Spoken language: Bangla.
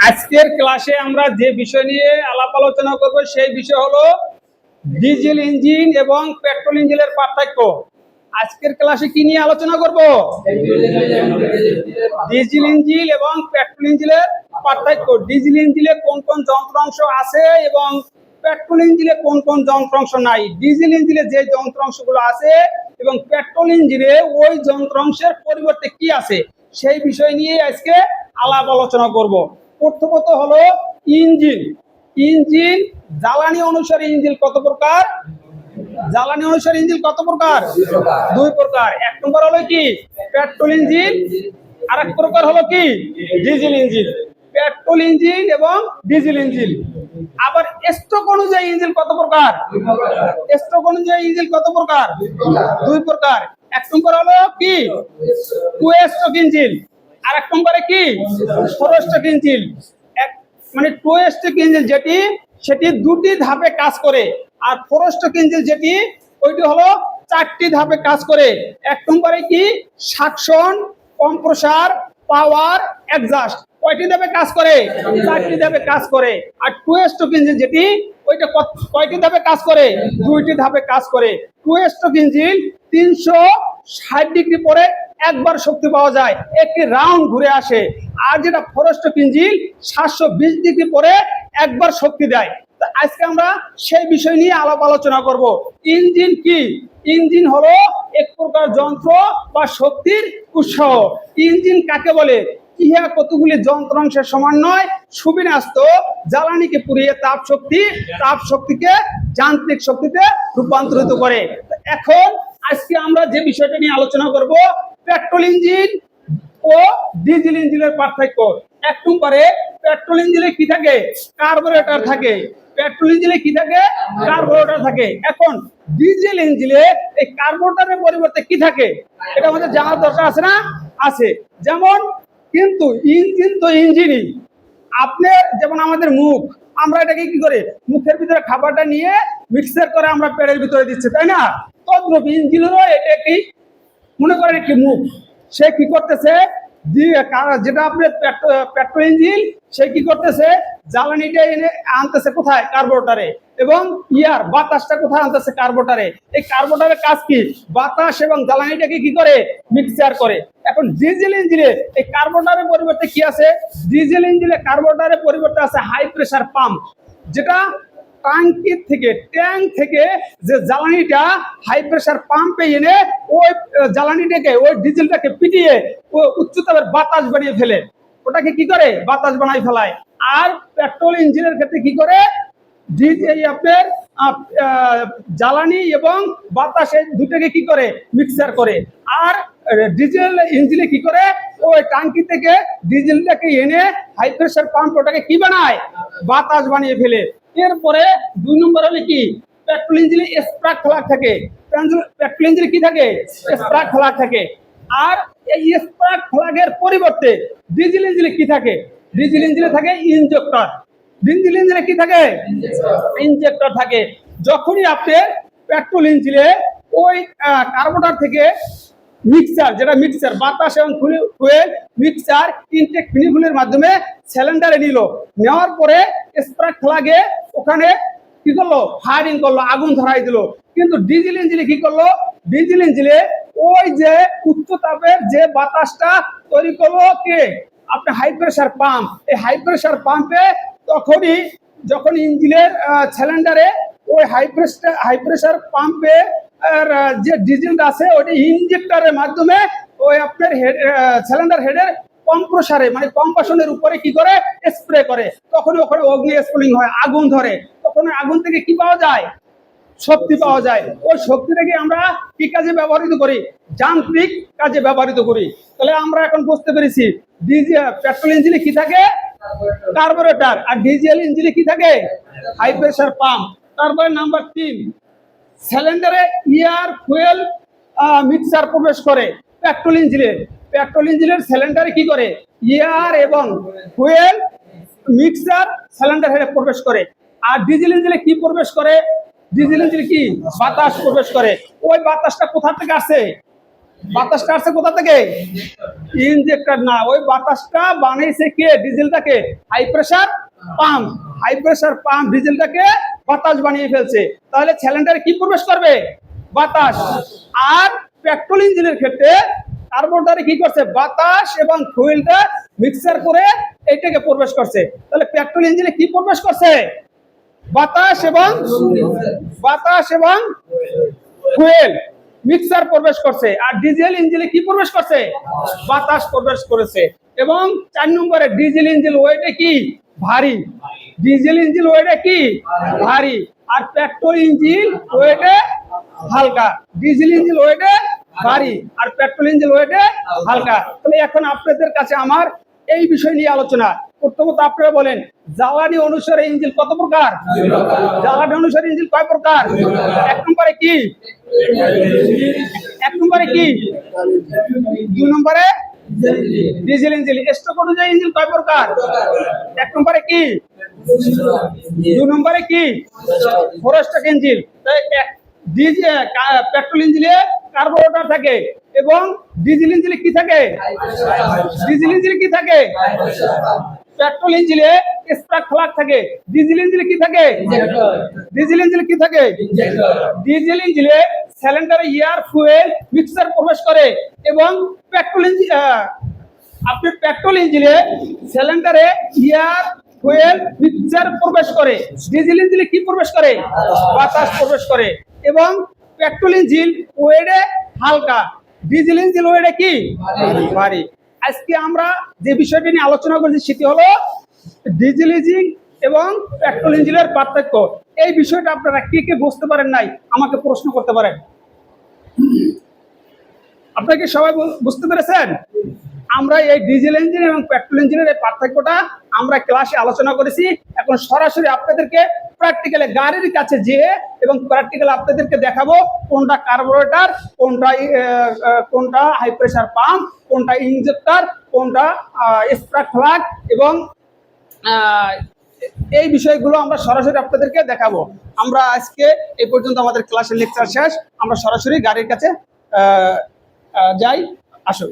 আজকের ক্লাসে আমরা যে বিষয় নিয়ে আলাপ আলোচনা করব, সেই বিষয় হলো ডিজেল ইঞ্জিন এবং পেট্রোল ইঞ্জিনের পার্থক্য। আজকের ক্লাসে কি নিয়ে আলোচনা করব? ডিজেল ইঞ্জিন এবং পেট্রোল ইঞ্জিনের পার্থক্য। ডিজেল ইঞ্জিনে কোন কোন যন্ত্রাংশ আছে এবং পেট্রোল ইঞ্জিনে কোন কোন যন্ত্রাংশ নাই? ডিজেল ইঞ্জিনে যে যন্ত্রাংশগুলো আছে এবং পেট্রোল ইঞ্জিনে ওই যন্ত্রাংশের পরিবর্তে কি আছে? সেই বিষয় নিয়ে আজকে আলাপ আলোচনা করব। প্রথমত হলো ইঞ্জিন। ইঞ্জিন জ্বালানি অনুসারে ইঞ্জিন কত প্রকার? জ্বালানি অনুসারে ইঞ্জিন কত প্রকার? দুই প্রকার। এক নম্বর হলো কি? Petrol engine. আর এক প্রকার হলো কি? Diesel engine. পেট্রোল ইঞ্জিন এবং ডিজেল ইঞ্জিন। আবার স্ট্রোক অনুযায়ী ইঞ্জিন কত প্রকার? স্ট্রোক অনুযায়ী ইঞ্জিন কত প্রকার? দুই প্রকার। এক নম্বর হলো কি? Two stroke engine. আর এক নম্বরে কি? ফোর স্ট্রোক ইঞ্জিন এক মানে টু স্ট্রোক ইঞ্জিন যেটি, সেটি দুটি ধাপে কাজ করে। আর ফোর স্ট্রোক ইঞ্জিন যেটি, ওইটি হলো চারটি ধাপে কাজ করে। এক নম্বরে কি? সাকশন, কম্প্রেসার, পাওয়ার এক্সাস্ট কয়টি ধাপে কাজ করে? চারটি ধাপে কাজ করে। আর টু স্ট্রোক ইঞ্জিন যেটি, ওইটা কয়টি ধাপে কাজ করে? দুইটি ধাপে কাজ করে। টু স্ট্রোক ইঞ্জিন তিনশো ষাট ডিগ্রি পরে একবার শক্তি পাওয়া যায়, একটি রাউন্ড ঘুরে আসে। আর যেটা ফরেস্ট ইঞ্জিন সাতশো বিশ ডিগ্রি পরে একবার শক্তি দেয়। আজকে আমরা সেই বিষয় নিয়ে আলাপ আলোচনা করব। ইঞ্জিন কি? ইঞ্জিন হলো এক প্রকার যন্ত্র বা শক্তির উৎস। ইঞ্জিন কাকে বলে? ইহা কতগুলি যন্ত্রাংশের সমন্বয় সুবিন্যস্ত, জ্বালানিকে পুড়িয়ে তাপ শক্তি, তাপ শক্তিকে যান্ত্রিক শক্তিতে রূপান্তরিত করে। এখন আজকে আমরা যে বিষয়টা নিয়ে আলোচনা করব পেট্রোল ইঞ্জিন ও ডিজেল ইঞ্জিনের পার্থক্য। এক নম্বরে পেট্রোল ইঞ্জিনে কি থাকে? কার্বোরেটর থাকে। পেট্রোল ইঞ্জিনে কি থাকে? কার্বোরেটর থাকে। এখন ডিজেল ইঞ্জিনে এই কার্বোরেটরের পরিবর্তে কি থাকে? এটা আমাদের জানার দরকার আছে না? আছে। যেমন কিন্তু ইঞ্জিন তো ইঞ্জিনই। আপনার যেমন আমাদের মুখ, আমরা এটাকে কি করে? মুখের ভিতরে খাবারটা নিয়ে মিক্সার করে আমরা পেটের ভিতরে দিচ্ছি, তাই না? তদ্রূপ ইঞ্জিনেরও এটা একটি মনে করেন একটি মুখ। সে কি করতেছে? যেটা আপনার পেট্রোল ইঞ্জিন, সে কি করতেছে? জ্বালানিটা এনে আনতেছে কোথায়? কার্বোরেটরে। এবং ইয়ার, বাতাসটা কোথায় আনতেছে? কার্বোটারে এই কার্বোরেটরের কাজ কি? বাতাস এবং জ্বালানিটাকে কি করে? মিক্সচার করে। এখন ডিজেল ইঞ্জিনে এই কার্বোরেটরের পরিবর্তে কি আছে? ডিজেল ইঞ্জিনে কার্বোরেটরের পরিবর্তে আছে হাই প্রেসার পাম্প, যেটা ট্যাঙ্কির থেকে, ট্যাঙ্ক থেকে যে জ্বালানিটা হাই প্রেসার পাম্পে এনে ওই জ্বালানিটাকে, ওই ডিজেলটাকে পিটিয়ে উচ্চতাপের বাতাস বানিয়ে ফেলে। ওটাকে কি করে? বাতাস বানাই ফেলায়। আর পেট্রোল ইঞ্জিনের ক্ষেত্রে কি করে? আপনার জ্বালানি এবং বাতাস দুটোকে কি করে? মিক্সার করে। আর ডিজেল ইঞ্জিনে কি করে? ওই টাঙ্কি থেকে ডিজেলটাকে এনে হাই প্রেসার পাম্প ওটাকে কি বানায়? বাতাস বানিয়ে ফেলে। এরপরে দুই নম্বর হলে কি? পেট্রোল ইঞ্জিনে স্প্রাক ফ্লাগ থাকে। পেট্রোল ইঞ্জিনে কি থাকে? স্প্রাক ফ্লাগ থাকে। আর এই স্প্রাক ফ্লাগের পরিবর্তে ডিজেল ইঞ্জিনে কি থাকে? ডিজেল ইঞ্জিনে থাকে ইনজেক্টর। ডিজেল ইঞ্জিনে কি থাকে? ইনজেক্টর থাকে। যখনই আপনি পেট্রোল ইঞ্জিনে ওই কার্বোটার থেকে মিক্সার, যেটা মিক্সার, বাতাস এবং ফুয়েল মিক্সার, ইনটেক ফিনিফুলের মাধ্যমে সিলিন্ডারে নিল। নেওয়ার পরে স্প্রাক ফ্লাগে ওখানে কি করল? ফায়ারিং করল, আগুন ধরাই দিল। কিন্তু ডিজেল ইঞ্জিনে কি করল? ডিজেল ইঞ্জিনে ওই যে উচ্চ তাপের যে বাতাসটা তৈরি করল কে? আপনি হাই প্রেসার পাম্প এই হাই প্রেসার পাম্পে তখনই যখন ইঞ্জিনের সিলিন্ডারে ওই হাই প্রেসার হাই প্রেসার পাম্পে যে ডিজেলটা আছে ওটা ইনজেক্টরের মাধ্যমে ওই আপনার হেড সিলিন্ডার হেডের কম্প্রেসারে মানে কম্পাসনের উপরে কি করে? স্প্রে করে। তখন ওখানে অগ্নি স্প্রিং হয়, আগুন ধরে। তখন আগুন থেকে কি পাওয়া যায়? শক্তি পাওয়া যায়। ওই শক্তিটাকে আমরা কি কাজে ব্যবহৃত করি? যান্ত্রিক কাজে ব্যবহৃত করি। তাহলে আমরা এখন বুঝতে পেরেছি ডিজেল পেট্রোল ইঞ্জিনে কি থাকে? কার্বোরেটর। আর ডিজেল ইঞ্জিনে কি থাকে? High pressure pump. তারপরে নাম্বার তিন, সিলিন্ডারে ইয়ার ফুয়েল মিক্সার প্রবেশ করে পেট্রোল ইঞ্জিনে। পেট্রোল ইঞ্জিনের সিলিন্ডারে কি করে? ইয়ার এবং ফুয়েল মিক্সার সিলিন্ডার প্রবেশ করে। আর ডিজেল ইঞ্জিনে কি প্রবেশ করে? ডিজেল ইঞ্জিনে কি? বাতাস প্রবেশ করে। ওই বাতাসটা কোথা থেকে আসে বাতাসটা আসছে কোথা থেকে? ইনজেক্টর না, ওই বাতাসটা বানিয়েছে কে? ডিজেলটাকে। High pressure pump high pressure pump ডিজেলটাকে বাতাস বানিয়ে ফেলছে। তাহলে সিলিন্ডারে কি প্রবেশ করবে? বাতাস। আর পেট্রোল ইঞ্জিনের ক্ষেত্রে কার্বোরেটরে কি করছে? বাতাস এবং ফুয়েলটা মিক্সার করে এইটাকে প্রবেশ করছে। তাহলে পেট্রোল ইঞ্জিনে কি প্রবেশ করছে? বাতাস এবং বাতাস এবং ফুয়েল মিক্সার প্রবেশ করছে। আর ডিজেল ইঞ্জিনে কি প্রবেশ করছে? বাতাস প্রবেশ করেছে। এবং চার নম্বরে ডিজেল ইঞ্জিন ওয়েটে কি? ভারী। ডিজেল ইঞ্জিন ওয়েটে কি? ভারী। আর পেট্রোল ইঞ্জিন ওয়েটে হালকা। ডিজেল ইঞ্জিন ওয়েটে ভারী আর পেট্রোল ইঞ্জিন ওয়েটে হালকা। তাহলে এখন আপনাদের কাছে আমার এই বিষয় নিয়ে আলোচনা। প্রথমত আপনারা বলেন জ্বালানি অনুসারে ইঞ্জিন কত প্রকার? জ্বালানি অনুসারে ইঞ্জিন কয় প্রকার? এক নম্বরে কি? এক নম্বরে কি? দুই নম্বরে ডিজেল ইঞ্জিন। স্টক অনুযায়ী ইঞ্জিন কয় প্রকার? এক নম্বরে কি? দুই নম্বরে কি? Four stroke engine. Diesel petrol ইঞ্জিনে কার্বোরেটর থাকে এবং ডিজেল ইঞ্জিনে কি থাকে? ডিজেল ইঞ্জিনে কি থাকে? পেট্রোল ইঞ্জিনে স্পার্ক ফ্লাগ থাকে। ডিজেল ইঞ্জিনে কি থাকে? ডিজেল ইঞ্জিনে কি থাকে? ডিজেল ইঞ্জিনে সিলিন্ডারে এয়ার ফুয়েল মিক্সার প্রবেশ করে এবং পেট্রোল ইঞ্জিন আপনি পেট্রোল ইঞ্জিনে সিলিন্ডারে এয়ার ফুয়েল মিক্সার প্রবেশ করে। ডিজেল ইঞ্জিনে কি প্রবেশ করে? বাতাস প্রবেশ করে। এবং পেট্রোল ইঞ্জিন ওয়েডে হালকা। ডিজেল ইঞ্জিন ওয়েডে কি? ভারী। আজকে আমরা যে বিষয়টি নিয়ে আলোচনা করছি সেটি হলো ডিজেল ইঞ্জিন এবং পেট্রোল ইঞ্জিনের পার্থক্য। এই বিষয়টা আপনারা কে কে বুঝতে পারেন নাই, আমাকে প্রশ্ন করতে পারেন। আপনারা কি সবাই বুঝতে পেরেছেন? আমরা এই ডিজেল ইঞ্জিন এবং পেট্রোল ইঞ্জিনের এই পার্থক্যটা আমরা ক্লাসে আলোচনা করেছি। এখন সরাসরি আপনাদেরকে প্র্যাকটিক্যালে গাড়ির কাছে যেয়ে এবং প্র্যাকটিক্যাল আপনাদেরকে দেখাবো কোনটা কার্বোরেটার কোনটা কোনটা হাই প্রেসার পাম্প কোনটা ইঞ্জেক্টর কোনটা স্প্রাক ফ্লাগ এবং এই বিষয়গুলো আমরা সরাসরি আপনাদেরকে দেখাবো। আমরা আজকে এই পর্যন্ত আমাদের ক্লাসের লেকচার শেষ। আমরা সরাসরি গাড়ির কাছে যাই আসো